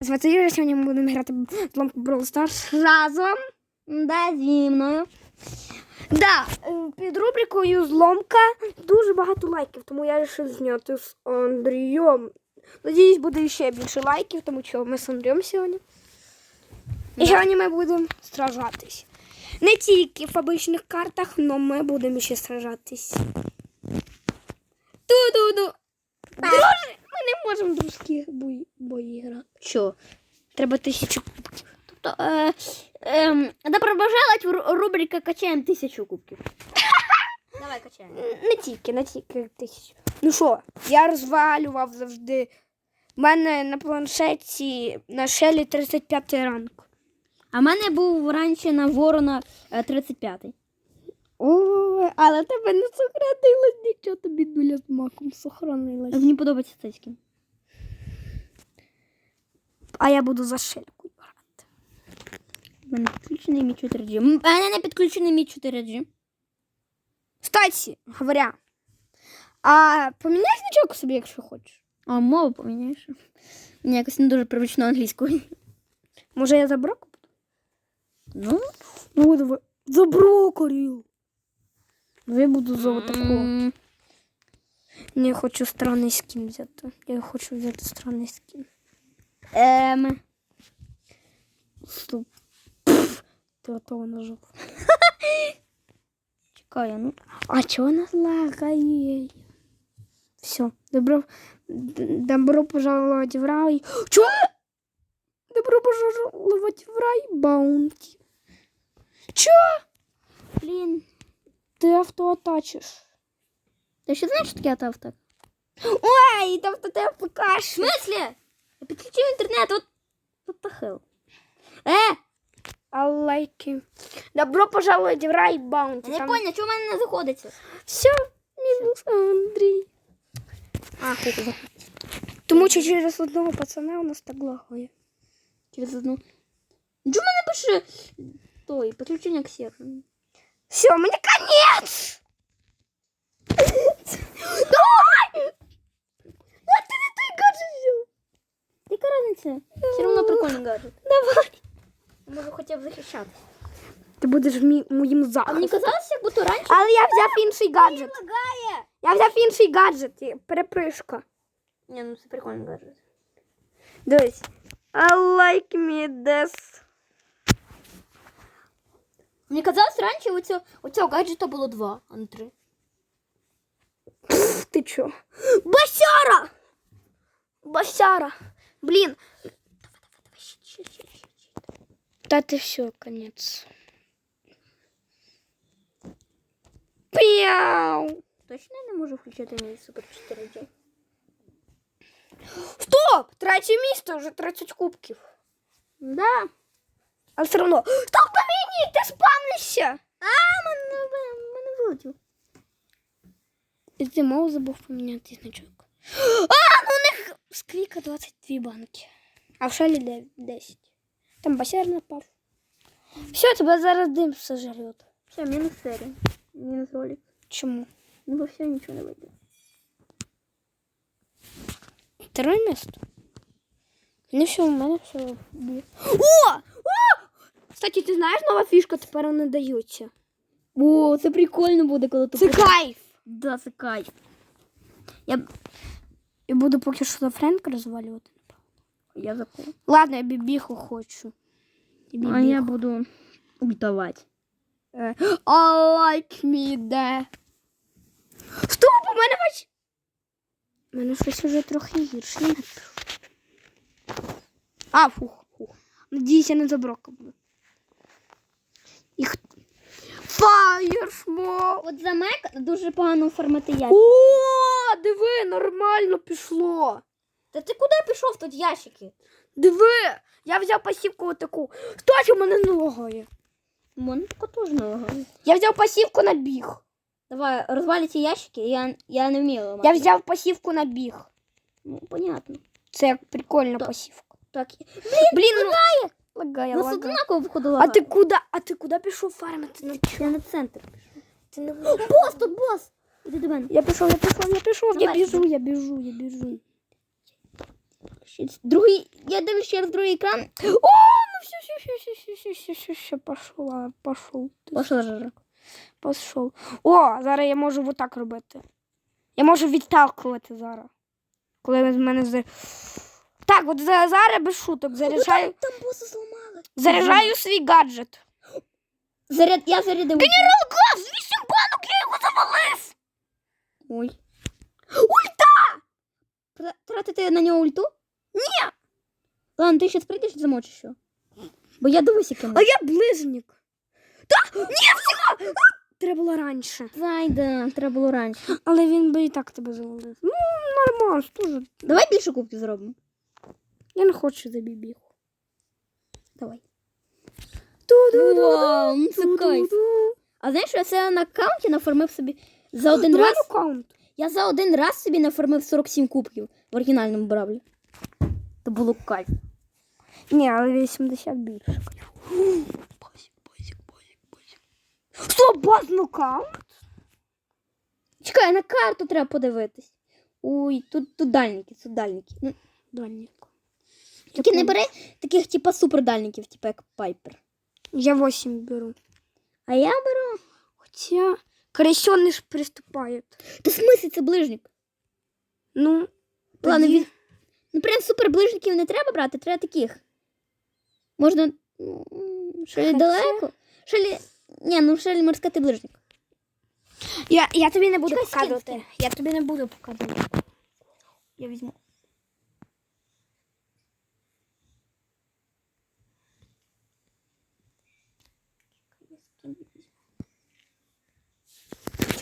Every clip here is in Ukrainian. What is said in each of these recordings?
Звати Юля, сьогодні ми будемо грати в Brawl Stars разом. Да, зі мною. Да, е, під рубрикою зломка дуже багато лайків, тому я вирішив зняти з Андрієм. Надіюсь, буде ще більше лайків, тому що ми з Андрієм сьогодні. І сьогодні ми будемо сражатись. Не тільки в обичних картах, але ми будемо ще сражатись. Ту-ду-ду. Друже, ми не можемо дружські бої, бої грати. Що? Треба тисячу кубків. Тобто, е, е, пожаловать в рубрика «Качаємо тисячу кубків». Давай качаємо. Не тільки, не тільки тисячу. Ну що, я розвалював завжди. У мене на планшеті на шелі 35 ранг. А в мене був раніше на ворона е, 35-й. Ой, але тебе не сохранилось нічого, тобі дуля з маком сохранилась. Мені подобається цей скін. А я буду за шельку грати. У мене підключений мій 4G. У мене не підключений мій 4G. Кстати, говоря, а поміняй значок собі, якщо хочеш. А мову поміняєш? Мені якось не дуже привично англійською. Може я за броку? Ну, Ну, буду за брокорів. Я буду за отакого. Не хочу странний скін взяти. Я хочу взяти странний скін. ем, Стоп. Ти готова нажав. чекай, ну. А чого нас лагає? Все, добро, добро пожаловать в рай. Чо? Добро пожаловать в рай, баунті. Чо? Блін. Ти автоатачиш. Ти ще знаєш, що таке автовтак? Ой, тобто ти В покаш. смислі? Я підключив інтернет, от. What the hell? Е! А лайки. Добро пожаловать в рай, баунті. Я не поняла, чого в мене не заходиться? Все, мінус Андрій. А, хай ти Тому що через одного пацана у нас так лагає. Через одну. Чому мене пише той, підключення к серверу? Все, мне конец! Давай! А ты не той гаджет взял. Яка разниця? Все одно прикольний гаджет. Давай. Можу хоча б захищати. Ти будеш мі- моїм А мені захистом. казалося, як будто раніше. Але я взяв інший гаджет. лагає! Я взяв інший гаджет. і Перепришка. Ні, ну це прикольний гаджет. Дивись. I like me this. Мені казалось, раніше у цього, у цього гаджета було два, а не три. Пф, Ти чо? Басяра! Басяра. Блін. Та ти все, конец. Пяу. Точно я не можу включити мій супер 4G? Стоп! Третє місце, вже 30 кубків. Да. А все одно. Стоп, поміні, ти спавнишся! А, мене, мене вилетів. І ти мов забув поміняти значок. А, ну у них сквіка 22 банки. А в шалі де- 10. Там басяр напав. Все, тебе зараз дим сожрет. Все, мінус серія. Мінус ролик. Чому? Ну, бо все, нічого не вийде. Второе место. Ну все, у мене все. буде. О! О! Кстати, ти знаєш, нова фішка тепер не дається. О, це прикольно буде, коли ти Це кайф. Да, це кайф. Я, Я буду поки що за Френка розвалювати. я закон. Ладно, я бібіху хочу. Я А я буду ультовать. Е, I like me there. Стоп, у мене бач. У мене щось вже трохи гірше. А, фух, фух. Надіюсь, я не заброка буду. Їх... Фаєршмо. От за Мек дуже погано формати ящик. О, диви, нормально пішло. Та ти куди пішов тут ящики? Диви, я взяв пасівку отаку. У мене не. У мене тако теж не. Я взяв пасівку на біг. Давай, розвалі ці ящики, я, я не вмію ламати. Я взяв пасівку на біг. Ну, понятно. Це прикольна Так. пасівка. Так, Блін, ну лагає. Лагає, нас лагає. однаково виходу А лагає. ти куди? А ти куди пішов фармити? Ну? Я на центр пішов. Ти не Бос, тут бос! Іди до мене. Я пішов, я пішов, я пішов, я Давай. біжу, я біжу, я біжу. Щось- Другий, я дивлюсь через другий екран. О, ну все, все, все, все, все, все, все, все, все, пошла, пошел. Ти Пошла. Пішов. О, зараз я можу отак робити. Я можу відталкувати зараз. Коли з мене зар... Так, от за- зараз без шуток заряджаю, Там боса зламали. Заряджаю свій гаджет. Заряд, я зарядив. Генерал Глаз, вісім банок, я його завалив! Ой. Ульта! Тратити на нього ульту? Ні. Ладно, ти щас прийдеш і замочиш його. Бо я дивись, яким. А я ближник. Та, ні, все! Треба було раніше. Зайда, треба було раніше. Але він би і так тебе завалив. Ну, нормально, дуже. Давай більше кубків зробимо. Я не хочу за бібіху. Давай. Вау, ну це кайф. А знаєш, я це на аккаунті нафармив собі за один раз. Я за один раз собі нафармив 47 кубків в оригінальному бравлі. Це було кайф. Ні, але 80 більше. Базик, базик, базик, базик. Що, баз нокаут? Чекай, на карту треба подивитись. Ой, тут, тут дальники, тут дальники. Ну, тільки не бери таких, типа, супердальників, типа як Пайпер. Я 8 беру. А я беру. Хоча крещений ж приступає. Та в смислі це ближник. Ну, Ладно, тоді- від... ну прям суперближників не треба брати, треба таких. Можна. Шелі Хоча- далеко. Шелі. Ні, ну шелі можна сказати ближник. Я, я тобі не буду Чекай, показувати. скинь, Я тобі не буду показувати. Я візьму.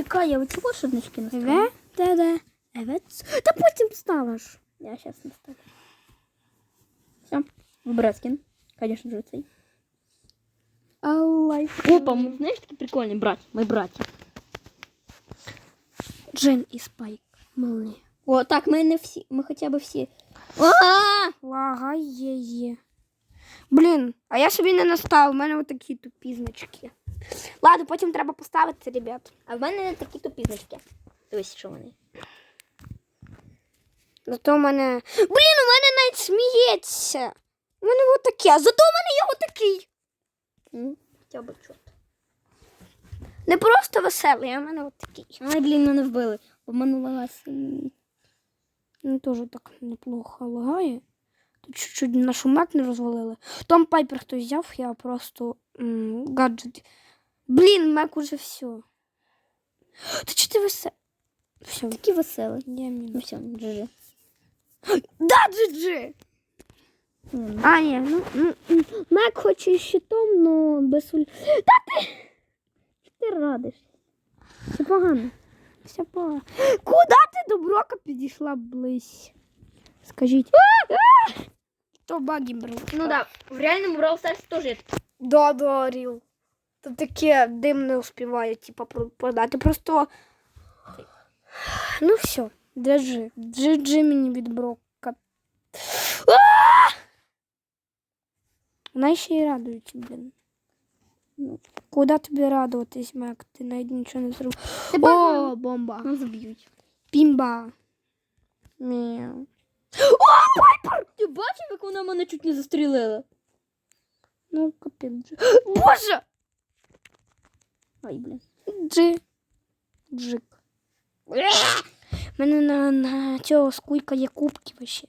Чекай, я оці шибнички наставлю. Еве, де-де, евець. Та потім ставиш. Я сейчас наставлю. Все, выбирай скин. Конечно же, цей. Аллай. Опа, мы, знаешь, такие прикольные братья. Мы братья. Джин і Спайк. Молния. О, так, мы не всі, ми хоча б всі. А! Лагає. Блін, а я собі не настав, у мене отакі тупі значки. Ладно, потім треба поставити, ребят. А в мене такі тупі значки. Дивись, що вони. Зато у мене. Блін, у мене навіть сміється. У мене отаке, а зато у мене є отакий. Хоча б чорт. Не просто веселий, а в мене отакий. Ай, блін, мене вбили. Обманулась. М, Ну, теж так неплохо лагає. Тут чуть-чуть нашу мек не розвалили. Том Пайпер хтось взяв, я просто м, гаджет. Блін, мек уже все. Та чи ти весе? Все, Такі веселі. я Ну все, GG. Да! М, А, ні, ну, ну м, мек і щитом, но без уль. Ти радиш. Це погано. Все погано. Куда ти до Брока підійшла близь? Скажіть. То баги брав. Ну да, в реальному Brawl Stars теж є. Да, да. Тут таке дим не успіває, типа, про- продати. Просто. Ну все, держи. GG мені від Брока. А! Вона ще й радується, блін. Ну. Куди тобі радуватись, Мек? Ти навіть нічого не зробив. О, бомба. Нас заб'ють. Пімба. Мяу. Ти бачив, як вона мене чуть не застрілила? Ну, капець. Боже! Ай, блін. Джи. Джик. Мене на, на цього скулька є кубки вообще.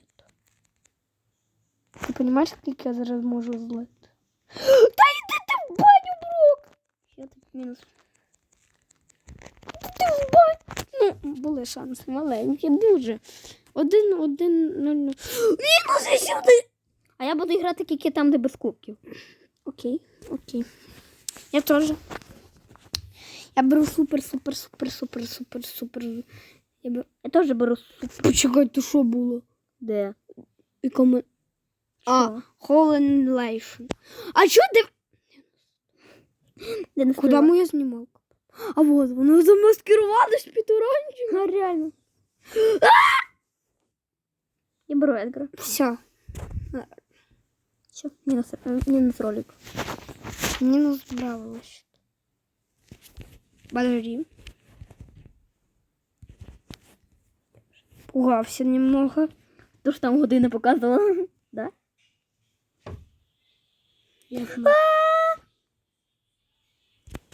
Ти розумієш, скільки я зараз можу злити? Та йди ти в баню, Брок! Ще тут мінус. Ти в баню! Ну, були шанси маленькі, дуже. Один, один, нуль, нуль. Мінус сюди! А я буду грати тільки там, де без кубків. Окей, окей. Я теж. Я беру супер, супер, супер, супер, супер, супер. Я беру... Я теж беру супер. Почекай, то що було? Де? І коми... А? Holland А що де? Де Куди моя знімалка? А вот, воно замаскирувалось під оранжем. А, реально. Я беру Едгара. Все, Все, мінус, е, мінус ролик. мінус справилась. Подожди. Пугався немного. Тож там години показувала. Да?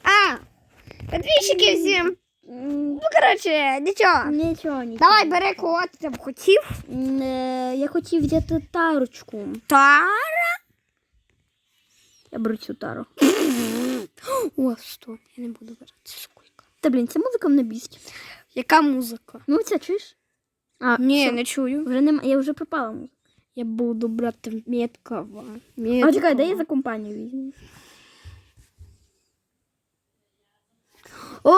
А! Підписчики всім! Ну, коротше, нічого. Нічого, нічого. Давай бери кого ти там хотів. Е, Я хотів взяти тарочку. Тара. Я беру цю тару. О, стоп, я не буду брати сколько. Та блін, ця музика мене бісить. Яка музика? Ну, це чуєш? А, Ні, все, не чую. вже нема, я вже пропала музика. Я буду брати меткого. А чекай, дай я за компанію візьму. О!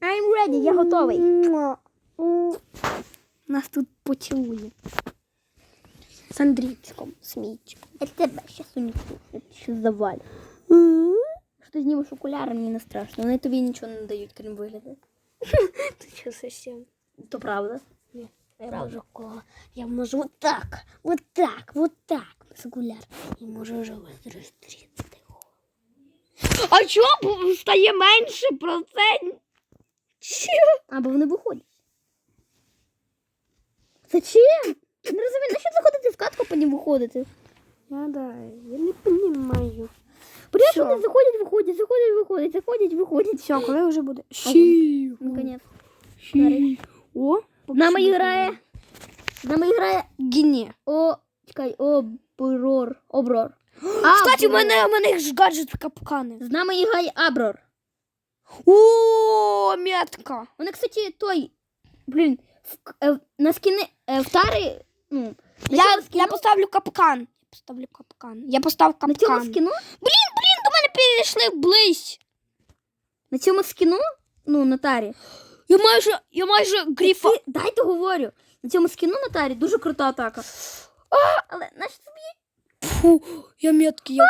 I'm ready, я готовий. Нас тут поцілує. З Андрійчиком, смійчиком. Я тебе щас унесу, я тебе завалю. Що ти знімеш окуляри, мені не страшно. Вони тобі нічого не дають, крім вигляду. Ти що совсем? То правда. Я можу кого? Я можу вот так, вот так, вот так. Без окуляр. І можу вже розрізати голову. А чого стає менше процент? А, бо вони виходять. Зачем? Не розумію, на що заходити в катку, по ним виходити? Я да, я не розумію. Що? вони заходять, виходять, заходять, виходять, заходять, виходять. Все, коли вже буде? Наконец. Щі. О, З нами грає. З нами грає Гіні. о. Чекай, оброр. Оброр. Кстати, у мене, у мене ж гаджет капкани. З нами грає Аброр. О, метка. Вони, кстати, той. Блін, в, к- е, на скіни е, в тари. Ну, на Я, цьому я поставлю капкан. Я поставлю капкан. Я поставив на цьому капкан. скіну, Блін, блін, до мене підійшли близь. на цьому скіну, ну, Натарі. Я майже, я майже гріфа. Ти, дай то говорю. На цьому скіну Натарі дуже крута атака. Але наш тобі. Фу, я меткий. Я...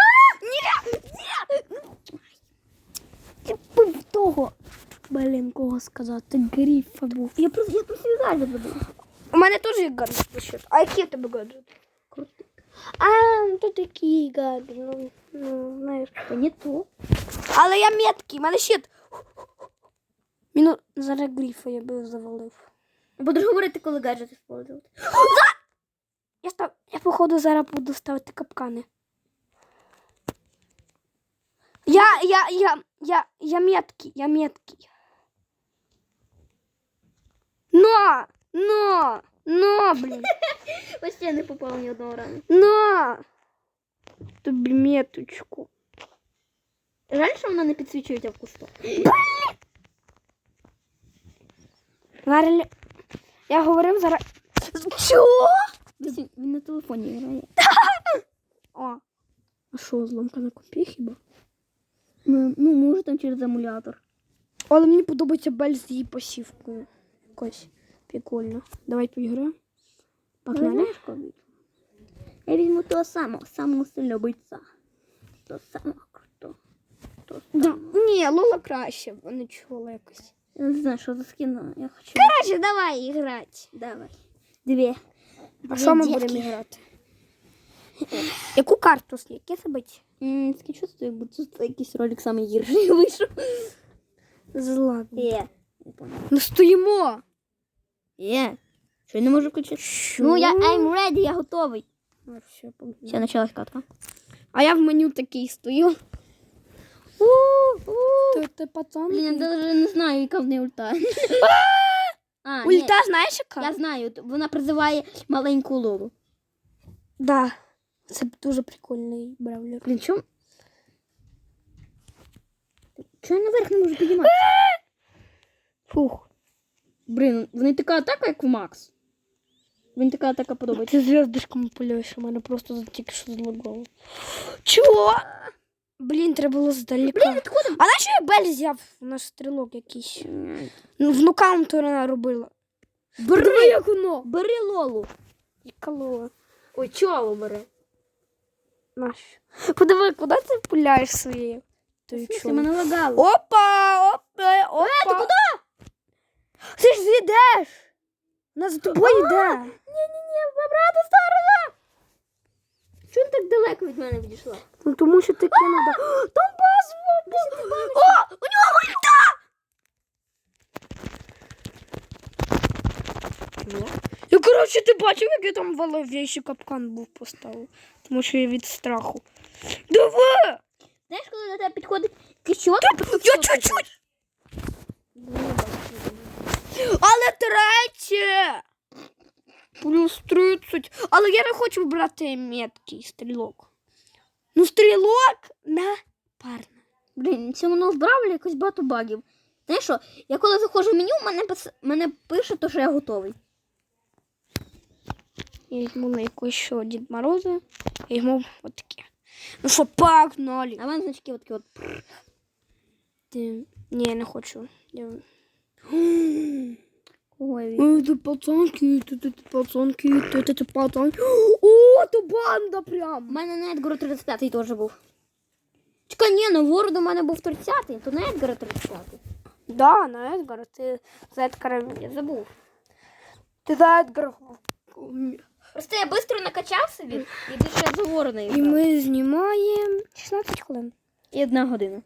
Я був того. Блін, кого сказати? Гріфа був. Я просто я про свій гаджет забув. У мене теж є гаджет. А який у тебе гаджет? А, то такий гаджет. Ну, ну, знаєш. Та не то. Але я меткий, мене щит. Міну зараз гріфа я би завалив. Будеш говорити, коли гаджет використовувати. Я став. Я походу зараз буду ставити капкани. Я, я, я, я, я меткий, я меткий. Но! Но! Но, блін! Ось я не попав ні одного разу. Но! Тобі меточку. Жаль, що вона не підсвічується в кусту. Зараз... Я говорив зараз. Чого? Він на телефоні грає. О. А що, зламка на компі хіба? Ну, ну, може там через емулятор. Але мені подобається бель з її посівкою. Якось прикольно. Давай поіграємо. Погнали. Я візьму того самого, самого сильного бойця. Того самого крутого. Того Да. самого. Ні, Лола краще, а не чула якось. Я не знаю, що за скіна. Я хочу. Короче, давай грати. Давай. Дві. А що ми Дві будемо грати? Яку карту? Яке забить? М, Скажи, що це як будто це якийсь ролик самий гірший вийшов. Зла. Не стоїмо. Є. Що я не можу включити? Що? Ну, я I'm ready, я готовий. А, все, погнали. Все, почалась катка. А я в меню такий стою. Ти, ти пацан? Блін, я навіть не знаю, яка в неї ульта. А, ні, Ульта знаєш яка? Я знаю, т- вона призиває маленьку лолу. Да. Це дуже прикольний бравлер. Блін, чому? Чого я наверх не можу підійматися? Фух. Блін, вони така атака, як в Макс. Мені така атака подобається. Ти зв'язочками полюєш, у мене просто тільки що злагало. Чого? Блін, треба було здалека. Блін, відходимо. А наче я Бель взяв наш стрілок якийсь. Ну, в нокаунту вона робила. Бери, як воно. бери лолу. Яка лола. Ой, чого бери? Нащо? Подиви, куди ти пуляєш своєю? Ти чого? мене лагало. Опа! Опа! Опа! ти куди? Ти ж зійдеш! Вона за тобою йде. Ні-ні-ні, обратно сторона. Чому так далеко від мене відійшла? Ну тому що ти кинула. Там базу! О! У нього ульта! Ну, коротше, ти бачив, як я там валовіший капкан був поставив. Тому що я від страху. Давай! Знаєш, коли до тебе підходить чувак, я чуть-чуть. Але третє! Плюс 30. Але я не хочу брати меткий стрілок. Ну, стрілок на парне. Блін, цьому не вбрав якось багато багів. Знаєш що, я коли заходжу в меню, мене, пис... мене пише, то, що я готовий. Я візьму на якось що Дід Мороза. Я візьму отаке. Ну що, погнали. А в мене значки от такі от. Ти... Ні, я не хочу. Я... Ой, Ой, это пацанки, это, это пацанки, это, это, это пацанки. О, это банда У прям. мене на Едгару 35-й теж був. Чекай, ні, на Ворд у мене був 30-й, то на Едгара 35-й. Да, на Эдгара, ты за Эдгара я забыл. Ты за Эдгара. Просто я швидко накачав собі і більше за Ворона І грав. ми знімаємо 16 хвилин. І одна година.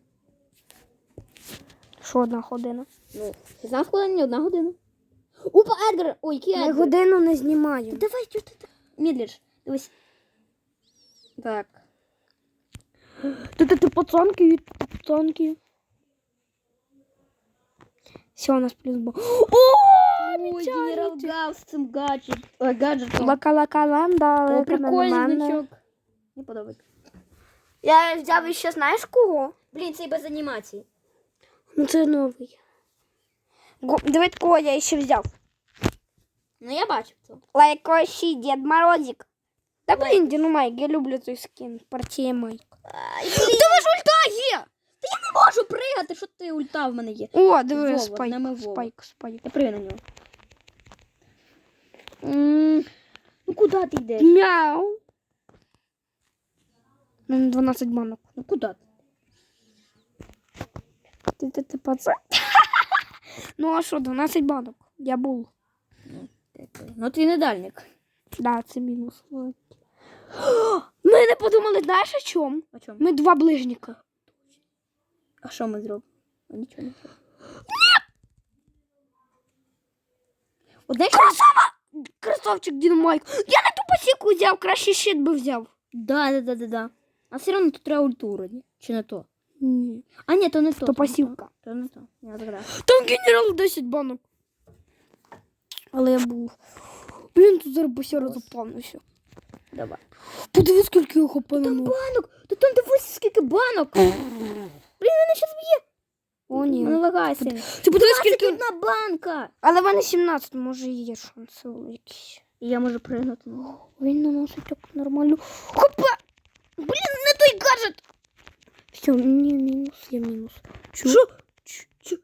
Що одна година? Ну, 16 хвилин, не одна година. Опа, Едгар! Ой, який Ми Едгар? годину не знімаємо. Давай, що ти так? Медлиш. Дивись. Так. Тут это пацанки, это пацанки. Все, у нас плюс был. О, Ой, генерал Гав з цим гаджет, ой, гаджетом. Лака-лака ланда, О, прикольний значок. Не подобається. Я взяв ще знаєш кого? Блін, це і без анімації. Ну це новий. Го- Диви, кого я ще взяв. Ну, я бачив це. Лайкощий Дед Морозик. Та блін, Діну Майк, я люблю той скін. Партія Майк. Ай, Та ви ж ульта є! не можу пригати, що ти ульта в мене є. О, диви, Вова, спайк, нами Вова. спайк, спайк. Я пригаю на нього. М, Ну куди ти йдеш? Мяу. У мене 12 банок. Ну куди ти? Ти, ти, ти пацан. ну а що, 12 банок? Я був. Ну ти не дальник. Да, це мінус. Ми не подумали, знаєш о чому? А чому? Ми два ближніка. А що ми зробимо? Нічого не зробимо. Знаєш, Красава! Красавчик Дінамайк. Я не ту посіку взяв, краще щит би взяв. Да, да, да, да, да. А все одно тут треба ульту вроді. Чи не то? Ні. А ні, то не то. То пасівка. То не то. Я згадав. Там генерал 10 банок. Але я був. Блін, тут зараз босіра запавнився. Давай. Подиви, скільки його Там панано. банок! Та там дивись, скільки банок! Блін, мене щас б'є! О, ні. лагає сильно. Ти подиви, скільки. одна банка! Але в мене 17, може є шанси якісь. Я можу пригнути. Ну. Він наносить так нормально. Хопа! Блін, не той гаджет! Все, ні, мінус, я мінус. Чу? Чу? Чу?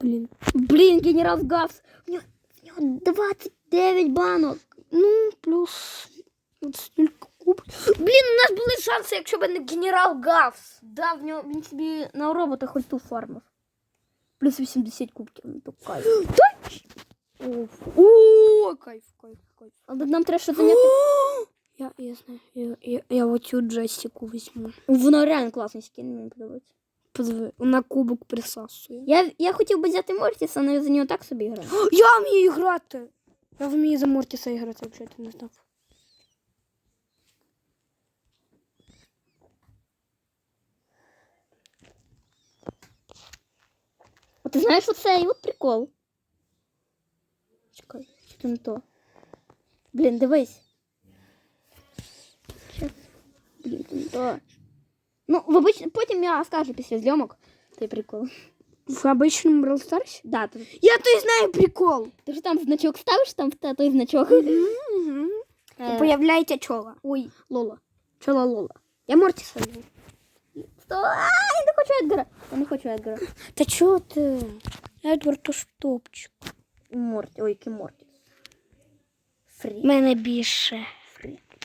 Блін. Блін, генерал Гавс! В нього, в нього 29 банок! Ну, плюс. От стільки куб. Блін, у нас були шанси, якщо б не генерал Гавс. Да, в нього він собі на роботах ульту фармив. Плюс 80 кубків, ну то кайф. О, кайф, кайф, кайф. Але нам треба щось зайняти. Я, я знаю, я, я, я оцю джестику візьму. Воно реально класний скін, мені подобається. Позви, на кубок присасує. Я, я хотів би взяти Мортіса, але за нього так собі граю. Я вмію грати. Я вмію за Мортіса грати, якщо ти не знав. А ти знаєш оцей от прикол? Чекай, то не то? Блін, дивись. Щас. Блін, то. Ну, в обич... потім я скажу після зйомок. Той прикол. В обычном Brawl Stars? Да, ти, Я то и знаю прикол. ти ж там значок ставиш, там в той значок. Е, Появляется чола. Ой, Лола. Чола Лола. Я Мортиса люблю. Сто... Я не хочу Едгара. Я не хочу Едгара. Та чого ти? Едвард то ж топчик. Морті, ой, який Морті. Фрі. Мене більше.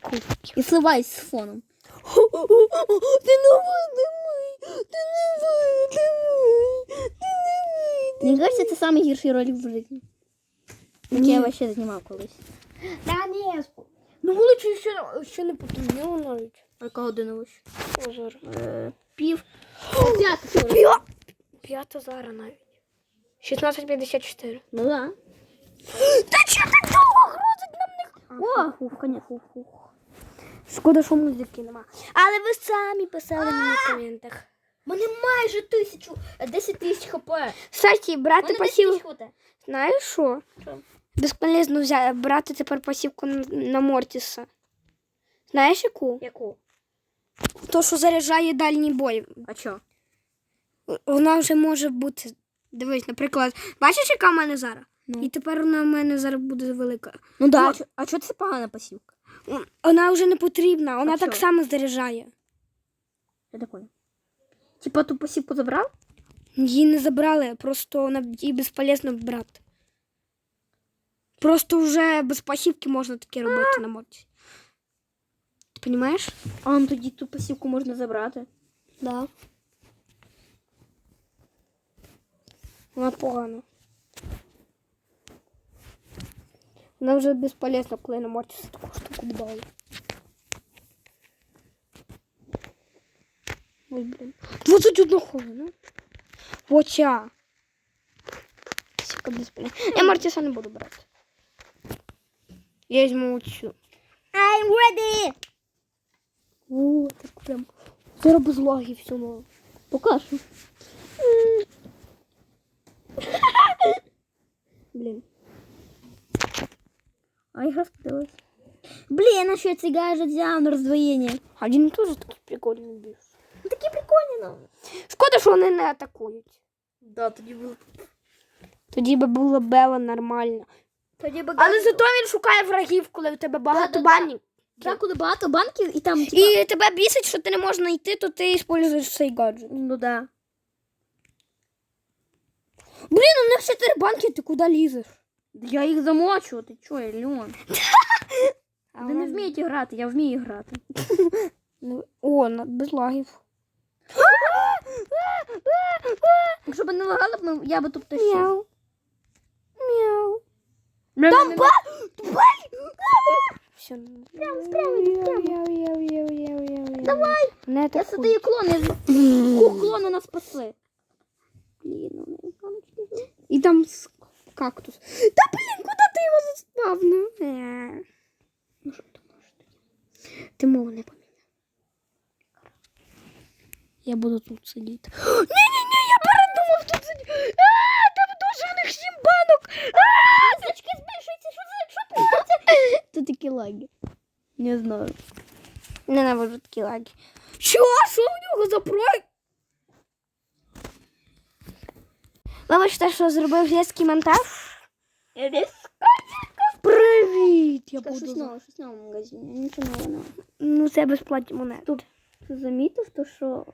Кубків. І сливай з фоном. Ти не видимий! Ти не видимий! Ти не Мені кажется, це самий гірший ролик в житті. Який я вообще знімав колись. Та ні, ну вулицю ще, ще не потемніло навіть. А яка година ось? О, зараз. Е, Пів. П'ята. П'я... П'ята зараз навіть. 16.54. Ну да. Та чого так довго грузить О, ух, коня, ух, ух. Шкода, що музики нема. Але ви самі писали мені в коментах. У мене майже тисячу, е, 10 тисяч хп. Кстати, брати Мене 10 пасів. Знаєш що? Що? Безполезно взяти, брати тепер пасівку на, на Мортіса. Знаєш яку? Яку? То, що заряджає дальній бой. А що? Вона вже може бути. Дивись, наприклад, бачиш, яка в мене зараз? Ну. І тепер вона в мене зараз буде велика. Ну да. Ну, А чо- А це погана пасівка? Вона вже не потрібна, вона А так що? само заряджає. Я понял. Типа ту пасівку забрав? Її не забрали, просто вона її безполезно брати. Просто вже без пасівки можна таке робити на моті. Ти розумієш? А, ну тоді ту пасівку можна забрати. Да. Вона погана. Вона вже безполезна, коли на моті таку штуку додали. Ой, блін. 21 хвилина. Хоча. Сука, безполезна. Я Мартіса не буду брати. Я візьму цю. I'm ready! О, так прям. Зараз без лагів все нове. Покажу. Блін. А сподобалась. Блін, що я цей гаджет взяв на роздвоєння? А він теж такий прикольний біг. Ну такі прикольні, ну. Шкода, що вони не атакують. Да, тоді було. Тоді би було Бела нормально. Тоді би Але зато він шукає врагів, коли у тебе багато Да-да-да. банів. Да, коли багато банків і там, типа... І тебе бісить, що ти не можеш знайти, то ти використовуєш цей гаджет. Ну да. Блін, у них чотири банки, ти куди лізеш? Я їх замочу, ти чо, Ільон? А Ви не вмієте грати, я вмію грати. Ну, О, на- без лагів. Якщо б не лагали б, ми- я би тут тащив. Мяу. Мяу. Там ба... Все. Давай. Не Я атакуй. сидаю клон, я Ух, клону нас спасли. Блін, ну не пам'ятаю. І там с- кактус. Та блін, куди ти його заспавнив? Е. Ти мову не поміняв. Я буду тут сидіти. Ні-ні-ні, я передумав тут сидіти. А, там дуже в них сім банок. А, Значки збільшуються, що це? Що це? Це такі лаги. Не знаю. Ненавижу такі лаги. Що? Що в нього за проект? Вибачте, що зробив різкий монтаж. Привіт! Я Щось буду. нове, щось нове в магазині. Нічого нового. Ну, це безплатні монети. Тут ти замітив, то що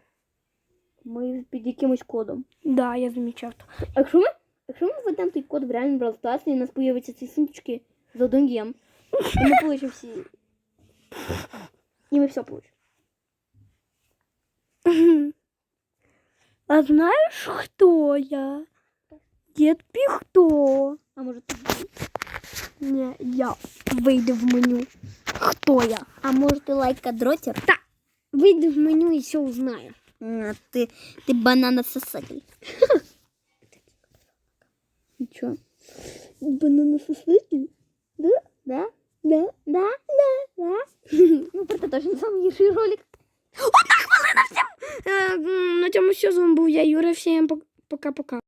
ми під якимось кодом. Да, я замічав. А якщо ми, якщо ми введемо той код в реальний Brawl і у нас появляться ці сумочки за один гем, і ми получимо всі. І ми все получимо. А знаєш, хто я? Дід Піхто. А може ти? Ні, я. Вийди в меню. Хто я? А може ти лайка дротер? Вийди в меню і все узнаєш. Ти, ти бананососатель. Нічого. Бананососитель? Да? Да? Да. Да? Да? Да? Ну, про це точно сам інший ролик. Е, м, На цьому все з вами був я, Юра. Всім пок- пока-пока.